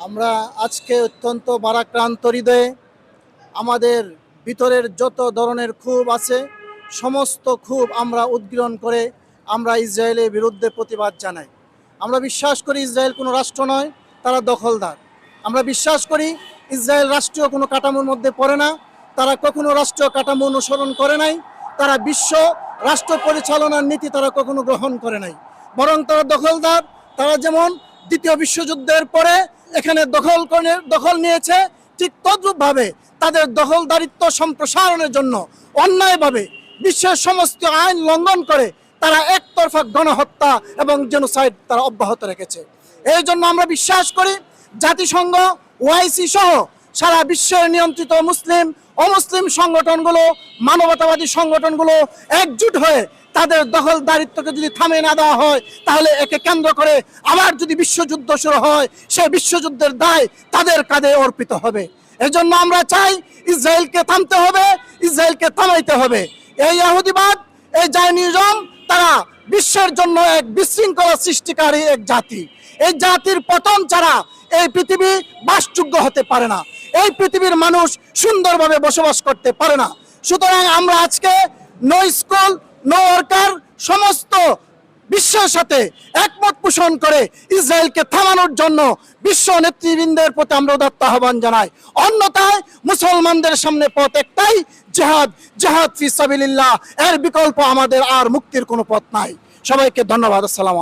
আমরা আজকে অত্যন্ত বারাক্রান্ত হৃদয়ে আমাদের ভিতরের যত ধরনের ক্ষোভ আছে, সমস্ত ক্ষোভ আমরা উদ্গীরণ করে আমরা ইসরায়েলের বিরুদ্ধে প্রতিবাদ জানাই। আমরা বিশ্বাস করি ইসরায়েল কোনো রাষ্ট্র নয়, তারা দখলদার। আমরা বিশ্বাস করি ইসরায়েল রাষ্ট্রীয় কোনো কাঠামোর মধ্যে পড়ে না, তারা কখনো রাষ্ট্রীয় কাঠামো অনুসরণ করে নাই, তারা বিশ্ব রাষ্ট্র পরিচালনার নীতি তারা কখনো গ্রহণ করে নাই। বরং তারা দখলদার, তারা যেমন দ্বিতীয় বিশ্বযুদ্ধের পরে এখানে দখল করে দখল নিয়েছে ঠিক তদ্রূপভাবে তাদের দখলদারিত্ব সম্প্রসারণের জন্য। অন্যায়ভাবে বিশ্বের সমস্ত আইন লঙ্ঘন করে তারা একতরফা গণহত্যা এবং জেনোসাইড তারা অব্যাহত রেখেছে। এই জন্য আমরা বিশ্বাস করি জাতিসংঘ, ওয়াইসি সহ সারা বিশ্বের নিয়ন্ত্রিত মুসলিম অমুসলিম সংগঠনগুলো, মানবতাবাদী সংগঠনগুলো একজুট হয়ে তাদের দখলদারিত্বকে যদি থামিয়ে না দেওয়া হয়, তাহলে একে কেন্দ্র করে আবার যদি বিশ্বযুদ্ধ শুরু হয় সেই বিশ্বযুদ্ধের দায় তাদের কাঁধে অর্পিত হবে। এজন্য আমরা চাই ইসরায়েলকে থামতে হবে, ইসরায়েলকে থামাইতে হবে। এই ইহুদিবাদ এই জায়নিজম তারা বিশ্বের জন্য এক বিশৃঙ্খলা সৃষ্টিকারী এক জাতি। এই জাতির পতন ছাড়া এই পৃথিবী বাসযোগ্য হতে পারে না। এই পৃথিবীর মানুষ সুন্দরভাবে বসবাস করতে পারে না। সুতরাং আমরা আজকে নো স্কুল নো ওয়ার্কার সমস্ত বিশ্বের সাথে একমত পোষণ করে ইসরায়েলকে থামানোর জন্য বিশ্ব নেতৃবৃন্দের প্রতি আমরা উদাত্ত আহ্বান জানাই। অন্যথায় মুসলমানদের সামনে পথ একটাই, জেহাদ। জেহাদ ফি সাবিলিল্লাহ। এর বিকল্প আমাদের আর মুক্তির কোনো পথ নাই। সবাইকে ধন্যবাদ। আসসালামু